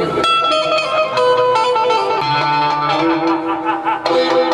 ನಿನ್ನ ನೆಗೆಯುವುದು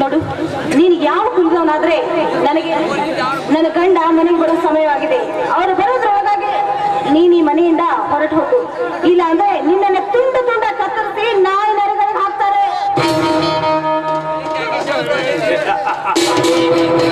ನೋಡು ನೀನು ಯಾವ ಕುಳಿದವನಾದ್ರೆ ನನಗೆ ನನ್ನ ಗಂಡ ಮನೆಗೆ ಬರೋ ಸಮಯವಾಗಿದೆ. ಅವರು ಬರೋದ್ರೊಳಗಾಗಿ ನೀನ್ ಈ ಮನೆಯಿಂದ ಹೊರಟು ಹೋಗು. ಇಲ್ಲ ಅಂದ್ರೆ ನಿನ್ನನ್ನ ತುಂಡ ತುಂಡ ಕತ್ತರಿಸಿ ನಾಯಿ ನರಿಗಳಿಗೆ ಹಾಕ್ತಾರೆ.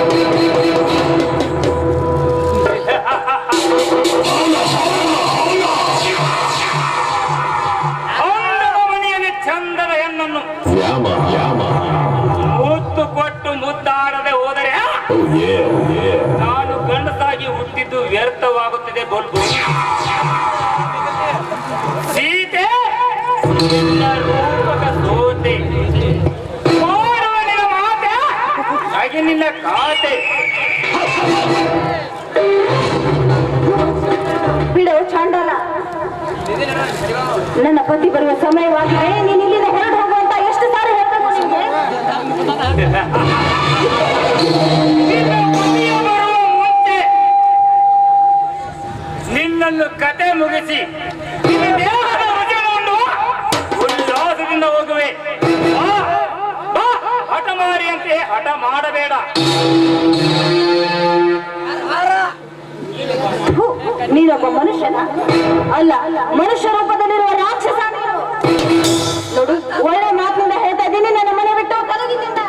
ನನ್ನ ಪತಿ ಬರುವ ಸಮಯವಾಗಿದೆ. ನೀನು ಇಲ್ಲಿಂದ ಹೊರಟು ಹೋಗುವಂತ ಎಷ್ಟು ಸಾರಿ ಹೇಳ್ಬೇಕು ನಿಮಗೆ ನಿನ್ನನ್ನು ಕತೆ ಮುಗಿಸಿ. ಉಲ್ಲಾಸದಿಂದ ಹೋಗುವೆ. ಹಠ ಮಾರಿಯಂತೆ ಹಠ ಮಾಡಬೇಡ. ನೀನೊಬ್ಬ ಮನುಷ್ಯನ? ಅಲ್ಲ ಮನುಷ್ಯರ ನೋಡು. ಒಳ್ಳೆ ಮಾತಿನಿಂದ ಹೇಳ್ತಾ ಇದ್ದೀನಿ ನನ್ನ ಮನೆ ಬಿಟ್ಟು ಕಲಗಿದ್ದಿಂದ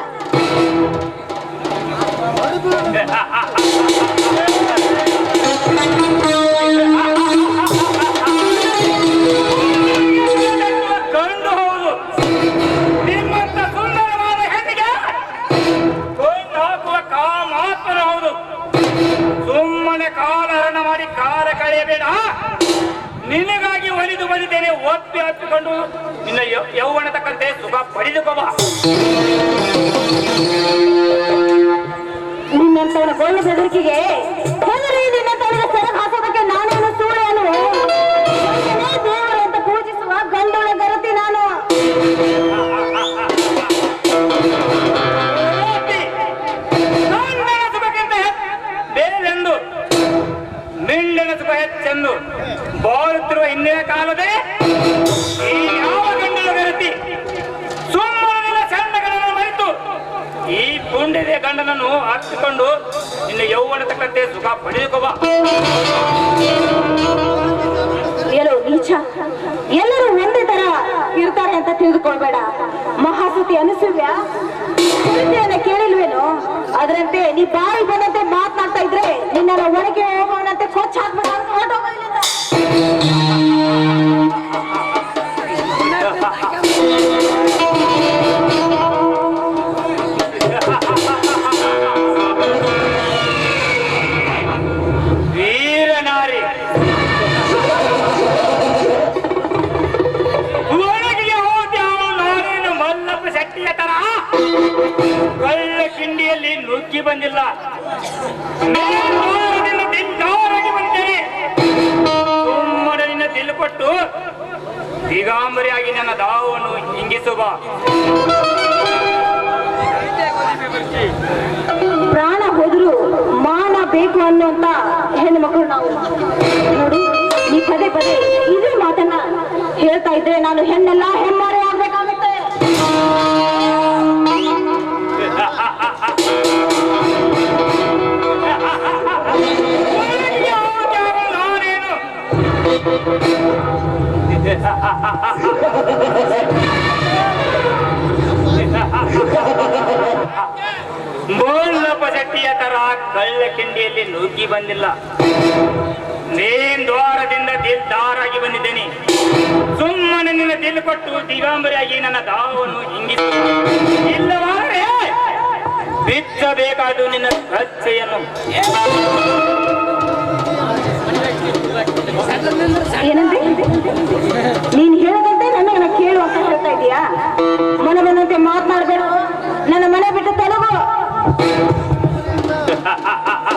ನಿನ್ನಂತವನ ಗೋಳು ಬೆದರಿಕೆಗೆ ಹೆದರಿ ನಿನ್ನಂತವನಿಗೆ ಹಾಕೋದಕ್ಕೆ ನಾನೇನು ಪೂಜಿಸುವ ಗಂಡೊಳ ಗರತಿ ನಾನು. ಬೇರೆಂದು ಮಿಂಡನ ಸುಖ ಹೆಚ್ಚೆಂದು ಬಾಳುತ್ತಿರುವ ಹಿಂದಿನ ಕಾಲದೇ ಈ ಯಾವ ಗಂಡನ ಗರತಿ ಸುಮ್ಮನಿನ ಸಣ್ಣಗಳನ್ನು ಮರೆತು ಈ ಪುಂಡಿದ ಗಂಡನನ್ನು ಅರ್ಥಿಕೊಂಡು ನಿನ್ನ ಯೌವನ ತಕ್ಕಂತೆ ಸುಖ ಪಡೆದುಕೋಬ ಎಲ್ಲೋ ನೀಚ? ಎಲ್ಲರೂ ಒಂದೇ ತರ ಇರ್ತಾರೆ ಅಂತ ತಿಳಿದುಕೊಳ್ಬೇಡ. ಮಹಾಸತಿ ಅನಿಸುವ್ಯಾ ಕೇಳಿಲ್ವೇನು? ಅದರಂತೆ ನೀ ಬಾಯಿ ಬಂದಂತೆ ಮಾತನಾಡ್ತಾ ಇದ್ರೆ ನಿನ್ನ ಒಳಗೆ ಹೋಗೋಣಂತೆ ಕೊಚ್ಚ ಹಾಕ್ಬೇಡ ಮೇಲ್ನೋಟದಿಂದ ದಿಂಡಾರಾಗಿ ಬಂದಿದ್ದೇನೆ ಸುಮ್ಮನೆ ಕೊಟ್ಟು ದಿಗಾಂಬರಿಯಾಗಿ ನನ್ನ ದಾವವನ್ನು ಹಿಂಗಿಸುವ ಪ್ರಾಣ ಹೋದ್ರು ಮಾನ ಬೇಕು ಅನ್ನುವಂತ ಹೆಣ್ಣು ಮಕ್ಕಳು ನಾವು. ನೋಡಿ ಈ ಪದೇ ಪದೇ ಇದೇ ಮಾತನ್ನ ಹೇಳ್ತಾ ಇದ್ರೆ ನಾನು ಹೆಣ್ಣೆಲ್ಲ ಹೆಮ್ಮಾರೆ ನಾನೇನು ತರ ಕಳ್ಳ ಕಿಂಡಿಯಲ್ಲಿ ನುಗ್ಗಿ ಬಂದಿಲ್ಲ. ಮೇನ್ ದ್ವಾರದಿಂದ ದಿಲ್ದಾರಾಗಿ ಬಂದಿದ್ದೇನೆ. ಸುಮ್ಮನೆ ನಿನ್ನ ದಿಲ್ ಕೊಟ್ಟು ದಿಗಾಂಬರಿಯಾಗಿ ನನ್ನ ದಾವನ್ನು ಹಿಂಗಿಸ ಇಲ್ಲವಾರೆ ಬಿಚ್ಚಬೇಕಾದು ನಿನ್ನ ಕಚ್ಚೆಯನ್ನು ಏನಂದ್ರೆ ನೀನ್ ಹೇಳದಂತೆ ನನಗೆ ನಾ ಕೇಳು ಅಂತ ಹೇಳ್ತಾ ಇದೀಯಾ? ಮನೆ ಬಂದಂತೆ ನನ್ನ ಮನೆ ಬಿಟ್ಟು ತೊಲಗು.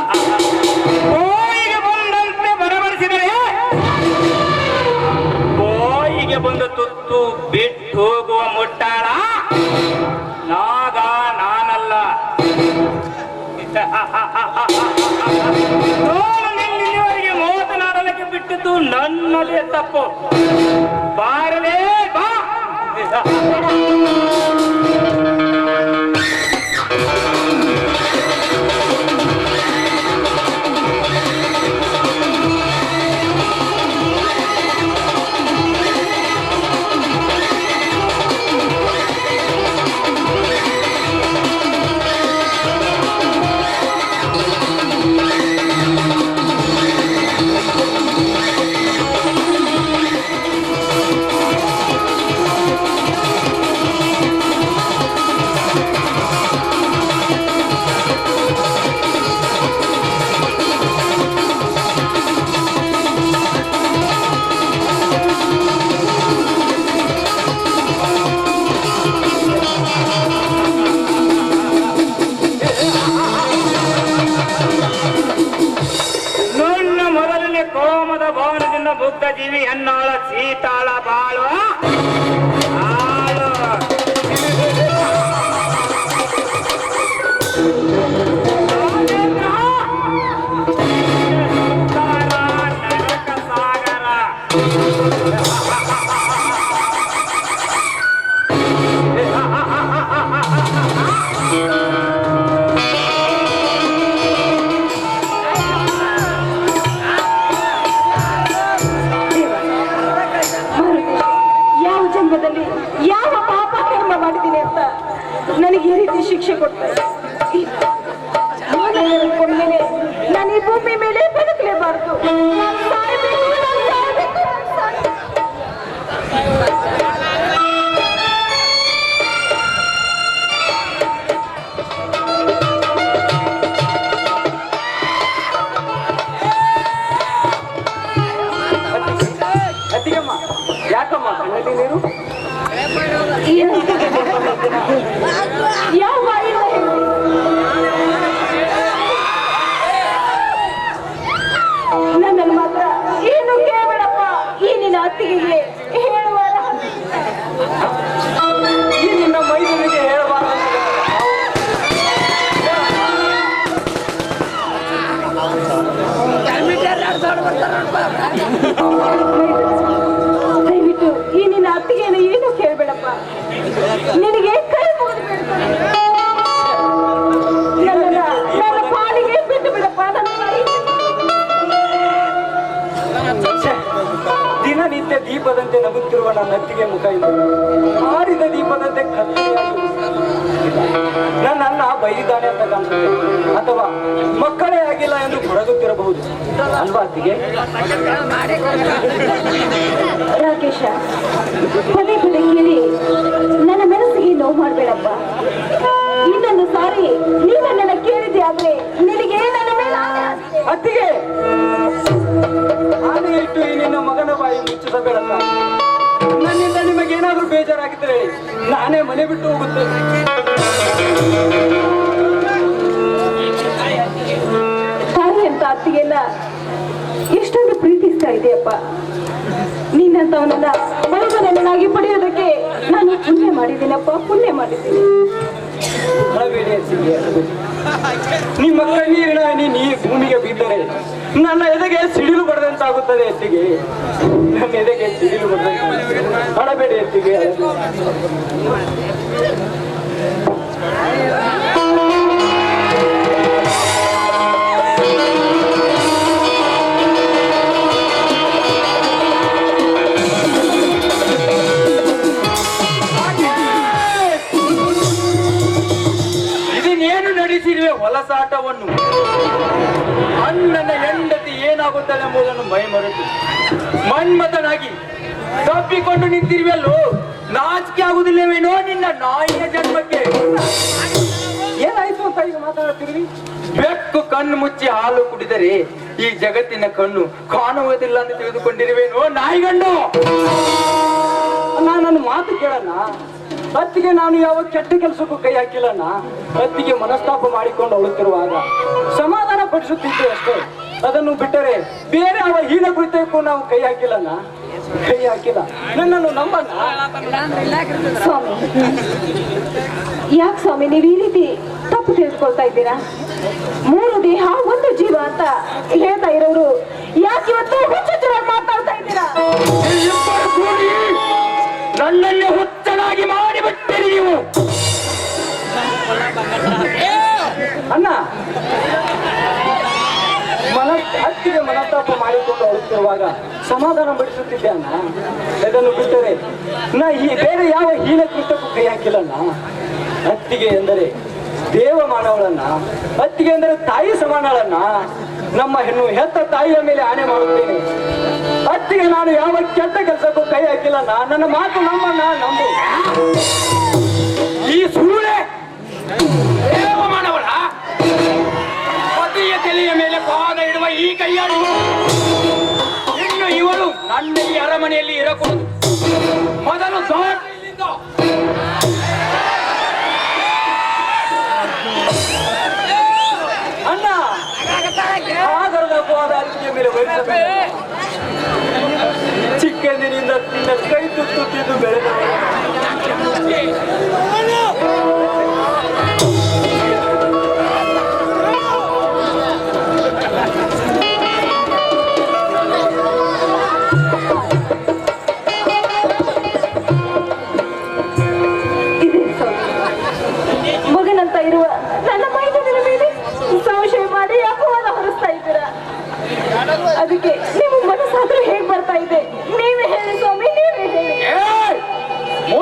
ಮಾತನಾಡಲಿಕ್ಕೆ ಬಿಟ್ಟಿದ್ದು ನನ್ನದೇ ತಪ್ಪು Iyan. ದೀಪದಂತೆ ನಗುತ್ತಿರುವ ನನ್ನ ಅತ್ತಿಗೆ ಮುಖ ಇದೆ. ಆರಿದ ದೀಪದಂತೆ ಕತ್ತಲೆಯಾಗಿ ನನ್ನ ಅಣ್ಣ ಬೈದಿದ್ದಾನೆ ಅಂತ ಕಾಣ್ತದೆ. ಅಥವಾ ಮಕ್ಕಳೇ ಆಗಿಲ್ಲ ಎಂದು ಕೊರಗುತ್ತಿರಬಹುದು ಅಲ್ವಾ ಅತ್ತಿಗೆ? ರಾಕೇಶ ಪದೇ ಪದೇ ಕೇಳಿ ನನ್ನ ಮನಸ್ಸಿಗೆ ನೋವು ಮಾಡಬೇಡಪ್ಪ. ಇನ್ನೊಂದು ಸಾರಿ ನೀನು ನನ್ನ ಕೇಳಿದೆ ಆದ್ರೆ ನಿನಗೆ ನನ್ನ ಮೇಲೆ ಅತ್ತಿಗೆ! ಆನೆ ಇಟ್ಟು ಈ ನಿನ್ನ ಮಗನ ಬಾಯಿ ಮುಚ್ಚಿಸಬೇಡಲ್ಲ ನನ್ನಿಂದ ನಿಮಗೆ ಏನಾದ್ರೂ ಬೇಜಾರಾಗಿದ್ರೆ ನಾನೇ ಮನೆ ಬಿಟ್ಟು ಹೋಗುತ್ತೆ. ತಾಯಿ ಅಂತ ಅತ್ತಿಗೆಲ್ಲ ಎಷ್ಟೊಂದು ಪ್ರೀತಿಸ್ತಾ ಇದೆಯಪ್ಪ. ನಿನ್ನಂತವನನ್ನ ಮೈದನನ್ನಾಗಿ ಪಡೆಯೋದಕ್ಕೆ ನಾನು ಪುಣ್ಯ ಮಾಡಿದ್ದೀನಪ್ಪ ಪುಣ್ಯ ಮಾಡಿದ್ದೀನಿ. ನಿಮ್ಮ ಕಣ್ಣೀರಿನ ನೀ ಭೂಮಿಗೆ ಬಿದ್ದರೆ ನನ್ನ ಎದೆಗೆ ಸಿಡಿಲು ಬಡದಂತಾಗುತ್ತದೆ ಎತ್ತಿಗೆ? ನನ್ನ ಎದೆಗೆ ಸಿಡಿಲು ಬಡದಂತ ಬಡಬೇಡಿ ಅತ್ತಿಗೆ ಆಗುತ್ತಳೆಂಬುದನ್ನು ಮೈ ಮರೆತು. ಮನ್ಮಥನಾಗಿ ತಪ್ಪಿಕೊಂಡು ನಿಂತಿರುವಲ್ಲೋ ನಾಚಿಕೆ ಆಗುದಿಲ್ಲವೇನೋ ನಿನ್ನ ನಾಯಿಯ ಜನ್ಮಕ್ಕೆ. ಏನಾಯ್ತು ಅಂತ ಈಗ ಮಾತಾಡ್ತೀರಿ ಬೆಕ್ಕು, ಕಣ್ಣು ಮುಚ್ಚಿ ಹಾಲು ಕುಡಿದರೆ ಈ ಜಗತ್ತಿನ ಕಣ್ಣು ಕಾಣುವುದಿಲ್ಲ ಅಂತ ತಿಳಿದುಕೊಂಡಿರುವೇನೋ ನಾಯಿಗಂಡು? ನಾನು ನನ್ನ ಮಾತು ಕೇಳಲ್ಲ ಅತ್ತಿಗೆ ನಾನು ಯಾವ ಕೆಟ್ಟ ಕೆಲಸಕ್ಕೂ ಕೈ ಹಾಕಿಲ್ಲಣ್ಣ. ಅತ್ತಿಗೆ ಮನಸ್ತಾಪ ಮಾಡಿಕೊಂಡು ಅಳುತ್ತಿರುವಾಗ ಸಮಾಧಾನ ಪಡಿಸುತ್ತಿದ್ದೆ ಅಷ್ಟೇ. ಅದನ್ನು ಬಿಟ್ಟರೆ ಬೇರೆ ಅವ ಹೀನ ಕುರಿತಕ್ಕೂ ನಾವು ಕೈ ಹಾಕಿಲ್ಲ ಕೈ ಹಾಕಿಲ್ಲ. ನನ್ನನ್ನು ನಂಬಲ್ಲ ಸ್ವಾಮಿ ಯಾಕೆ ಸ್ವಾಮಿ ನೀವು ಈ ರೀತಿ ತಪ್ಪು ತಿಳಿದುಕೊಳ್ತಾ ಇದ್ದೀರಾ? ಮೂರು ದೇಹ ಒಂದು ಜೀವ ಅಂತ ಹೇಳ್ತಾ ಇರೋರು ಯಾಕೆ ಇವತ್ತು ಹುಚ್ಚುಚ್ಚರಾಗಿ ಮಾತಾಡ್ತಾ ಇದ್ದೀರಾ? ನನ್ನನ್ನೇ ಹುಚ್ಚನಾಗಿ ಮಾಡಿಬಿಟ್ಟಿರಿ ನೀವು. ಅಣ್ಣ ಮನ ಹತ್ತಿಗೆ ಮನಸ್ತಾಪ ಮಾಡಿಕೊಂಡು ಹೋಗುತ್ತಿರುವಾಗ ಸಮಾಧಾನ ಪಡಿಸುತ್ತಿದ್ದೆ ಅಣ್ಣ ಇದನ್ನು ಬಿಟ್ಟರೆ ನಾ ಈ ಬೇರೆ ಯಾವ ಹೀನ ಕೃತಕ್ಕೂ ಕೈ ಹಾಕಿಲ್ಲಣ್ಣ ಅತ್ತಿಗೆ ಎಂದರೆ ದೇವ ಮಾನವಳನ್ನ ಅತ್ತಿಗೆ ಎಂದರೆ ತಾಯಿ ಸಮಾನಳನ್ನ ನಮ್ಮ ಹೆಣ್ಣು ಹೆತ್ತ ತಾಯಿಯ ಮೇಲೆ ಆಣೆ ಮಾಡುತ್ತೇನೆ. ಅತ್ತಿಗೆ ನಾನು ಯಾವ ಕೆಟ್ಟ ಕೆಲಸಕ್ಕೂ ಕೈ ಹಾಕಿಲ್ಲಣ್ಣ. ನನ್ನ ಮಾತು ನಮ್ಮನ್ನ ನಂಬು. ಈ ಸೂಳೆ ಪಾದ ಇಡುವ ಈ ಕೈಯಾಡಿ ಇನ್ನು ಇವಳು ನನ್ನ ಈ ಅರಮನೆಯಲ್ಲಿ ಇರಕೂಡದು ಮೊದಲು ಇಲ್ಲಿಂದ. ಅಣ್ಣ ಚಿಕ್ಕಂದಿನಿಂದ ನಿನ್ನ ಕೈ ತುತ್ತುತ್ತಿದ್ದು ಬೆಳೆದವಳು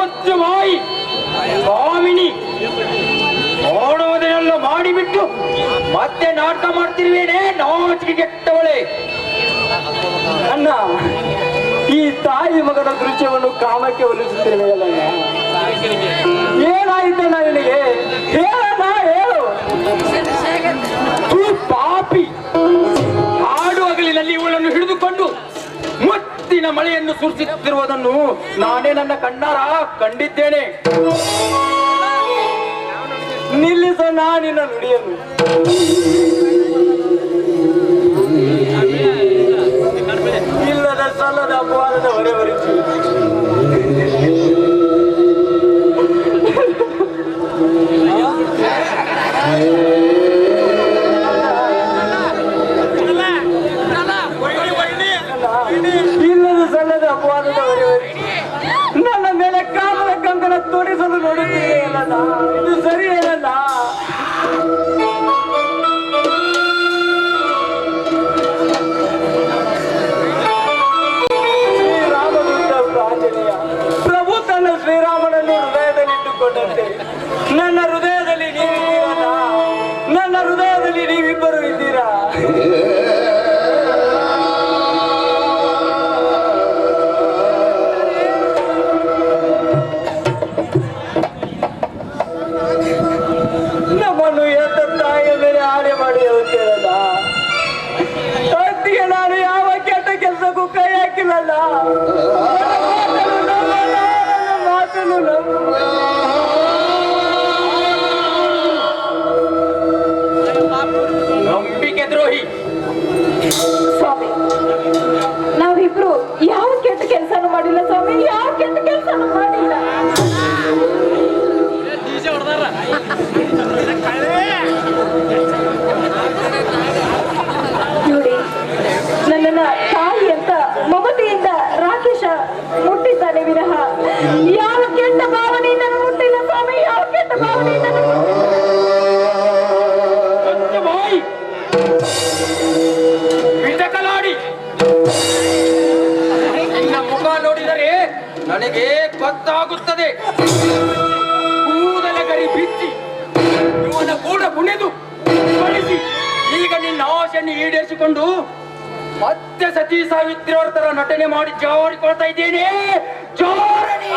ಬಾಯಿ ಸ್ವಾಮಿನಿ ನೋಡುವುದನ್ನೆಲ್ಲ ಮಾಡಿಬಿಟ್ಟು ಮತ್ತೆ ನಾಟಕ ಮಾಡ್ತಿರುವೇನೆ? ನಾಚಿಕೆ ಕೆಟ್ಟವಳೆ. ಅಣ್ಣ ಈ ತಾಯಿ ಮಗನ ದೃಶ್ಯವನ್ನು ಕಾಮಕ್ಕೆ ಒಲಿಸುತ್ತಿರುವೆಯಲ್ಲ ಏನಾಯ್ತಣ್ಣ ನಿನಗೆ? ಹೇಳಣ್ಣ ಹೇಳು. ಪಾಪಿ. ಮುತ್ತಿನ ಮಳೆಯನ್ನು ಸುರಿಸುತ್ತಿರುವುದನ್ನು ನಾನೇ ನನ್ನ ಕಣ್ಣಾರ ಕಂಡಿದ್ದೇನೆ. ನಿಲ್ಲಿಸ ನಾನಿನ ನುಡಿಯನ್ನು. ಮಾಡಿಲ್ಲ ಸ್ವಾಮಿ, ಯಾಕೆ ಕೆಲಸನೂ ಮಾಡಿಲ್ಲ. ನೋಡಿ, ನನ್ನನ್ನ ತಾಯಿ ಅಂತ ಮಮತೆಯಿಂದ ರಾಕೇಶ ಮುಟ್ಟಿದ್ದಾನೆ ವಿನಃ. ಯಾವ ಕೆಟ್ಟ ಆಗುತ್ತದೆ. ಕೂದಲ ಗರಿ ಬಿಚ್ಚಿ, ಇವನ ಕೂಡ ಕುಣಿದು ಕಳಿಸಿ. ಈಗ ನಿನ್ನ ಆಶೆಯನ್ನು ಈಡೇರಿಸಿಕೊಂಡು ಮತ್ತೆ ಸತೀ ಸಾವಿತ್ರಿಯವರ ತರ ನಟನೆ ಮಾಡಿ ಜೋರಿಕೊಳ್ತಾ ಇದ್ದೇನೆ. ಜೋರಣಿ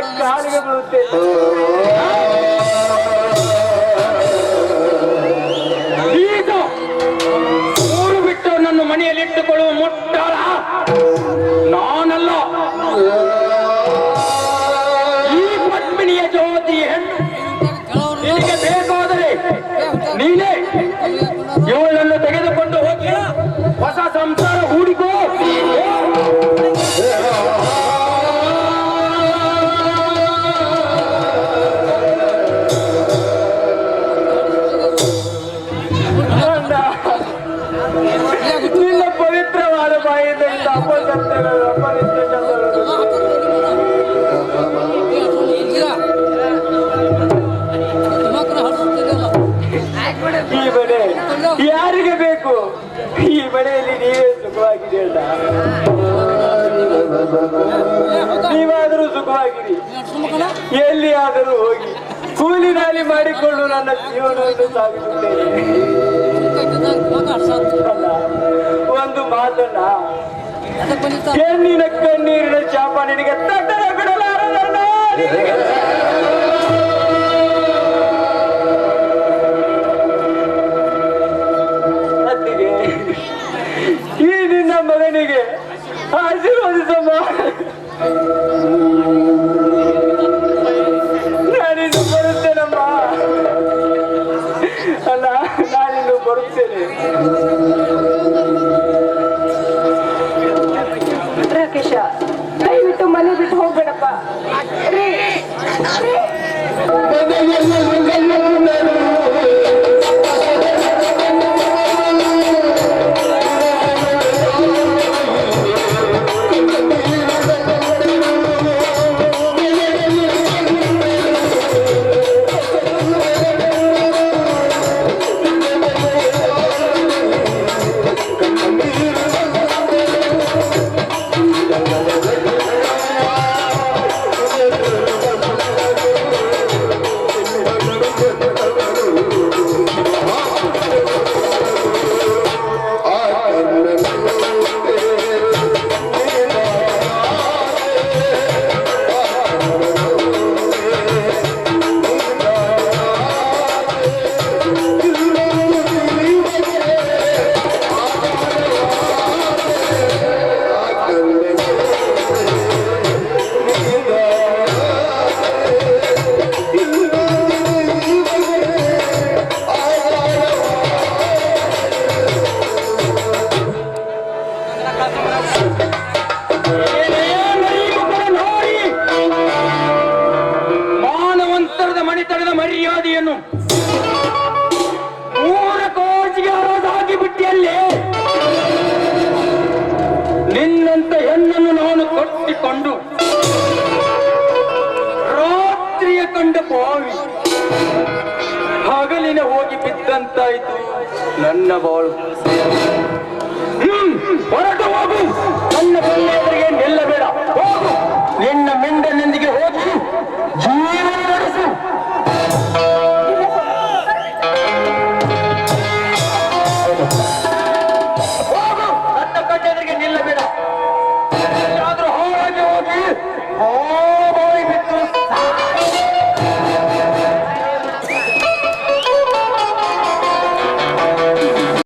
¡Ah! ¡Ah! ¡Ah! ಈ ಮನೆ ಯಾರಿಗೆ ಬೇಕು? ಈ ಮನೆಯಲ್ಲಿ ನೀವೇ ಸುಖವಾಗಿದೆ ಅಂತ. ನೀವಾದರೂ ಸುಖವಾಗಿರಿ. ಎಲ್ಲಿಯಾದರೂ ಹೋಗಿ. ಕೂಲಿನಾಲಿ ಮಾಡಿಕೊಂಡು ನನ್ನ ಜೀವನವನ್ನು ಸಾಗಿಸುತ್ತೇನೆ. ಒಂದು ಮಾತನ್ನ. ಕಣ್ಣಿನ ಕಣ್ಣೀರಿನ ಚಾಪ ನಿನಗೆ ತಟ್ಟಲ ಬಿಡಲಾರ ಸ್ವಾಮಿ. ಹಗಲಿನ ಹೋಗಿ ಬಿದ್ದಂತಾಯ್ತು. ನನ್ನ ಬಾಳು. ಹೊರಟು ಹೋಗು. ನನ್ನ ಬೆನ್ನೆದುರಿಗೆ ನಿಲ್ಲಬೇಡ. ಹೋಗು. ನಿನ್ನ